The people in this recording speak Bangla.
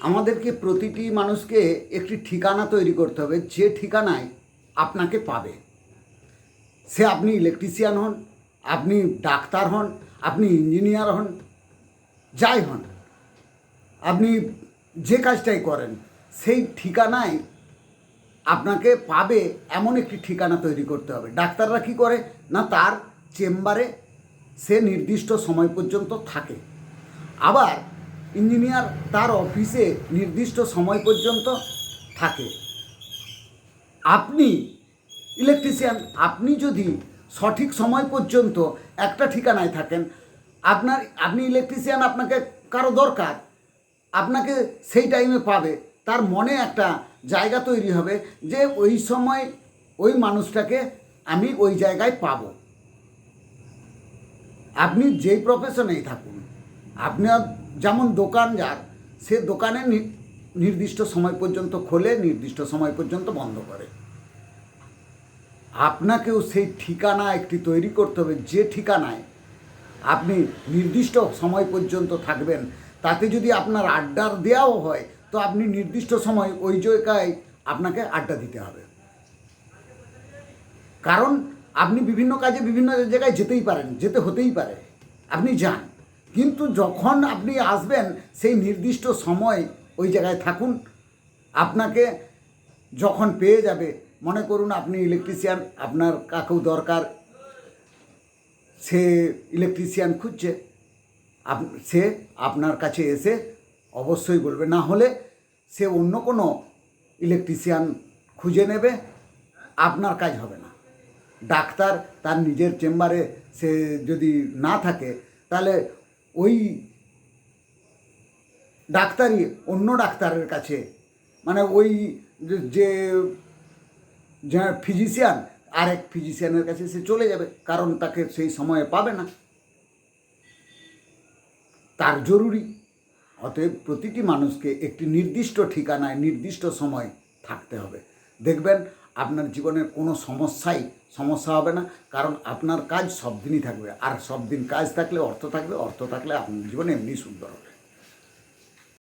আমাদেরকে প্রতিটি মানুষকে একটি ঠিকানা তৈরি করতে হবে। যে ঠিকানায় আপনাকে পাবে। সে আপনি ইলেকট্রিশিয়ান হন, আপনি ডাক্তার হন, আপনি ইঞ্জিনিয়ার হন, যাই হন, আপনি যে কাজটাই করেন, সেই ঠিকানায় আপনাকে পাবে এমন একটি ঠিকানা তৈরি করতে হবে। ডাক্তাররা কি করে? না, তার চেম্বারে সে নির্দিষ্ট সময় পর্যন্ত থাকে। আবার ইঞ্জিনিয়ার তার অফিসে নির্দিষ্ট সময় পর্যন্ত থাকে। আপনি ইলেকট্রিশিয়ান আপনি যদি সঠিক সময় পর্যন্ত একটা ঠিকানায় থাকেন, আপনার, আপনি ইলেকট্রিশিয়ান আপনাকে কারও দরকার, আপনাকে সেই টাইমে পাবে। তার মনে একটা জায়গা তৈরি হবে যে ওই সময় ওই মানুষটাকে আমি ওই জায়গায় পাব। আপনি যেই প্রফেশনেই থাকুন আপনার যেমন দোকান যার সে দোকানে নির্দিষ্ট সময় পর্যন্ত খোলে, নির্দিষ্ট সময় পর্যন্ত বন্ধ করে। আপনাকেও সেই ঠিকানা একটি তৈরি করতে হবে, যে ঠিকানায় আপনি নির্দিষ্ট সময় পর্যন্ত থাকবেন, তাতে যদি আপনার আড্ডার দেওয়াও হয়, তো আপনি নির্দিষ্ট সময় ওই জায়গায় আপনাকে আড্ডা দিতে হবে। কারণ আপনি বিভিন্ন কাজে বিভিন্ন জায়গায় যেতেই পারেন, যেতে হতেই পারে। আপনি যান। কিন্তু যখন আপনি আসবেন, সেই নির্দিষ্ট সময় ওই জায়গায় থাকুন। আপনাকে যখন পেয়ে যাবে, মনে করুন আপনি ইলেকট্রিশিয়ান আপনার কাকেও দরকার, সে ইলেকট্রিশিয়ান খুঁজছে সে আপনার কাছে এসে অবশ্যই বলবে। না হলে সে অন্য কোনো ইলেকট্রিশিয়ান খুঁজে নেবে, আপনার কাজ হবে না। ডাক্তার তার নিজের চেম্বারে সে যদি না থাকে, তাহলে ওই ডাক্তারই অন্য ডাক্তারের কাছে। মানে ওই যে- ফিজিশিয়ান আরেক ফিজিশিয়ানের কাছে সে চলে যাবে, কারণ তাকে সেই সময়ে পাবে না। তার জরুরি। অতএব প্রতিটি মানুষকে একটি নির্দিষ্ট ঠিকানায়, নির্দিষ্ট সময় থাকতে হবে। দেখবেন আপনার জীবনের কোনো সমস্যাই, সমস্যা হবে না। কারণ আপনার কাজ সব দিনই থাকবে। আর সব দিন কাজ থাকলে অর্থ থাকবে, অর্থ থাকলে আপনার জীবনে এমনি সুন্দর হবে।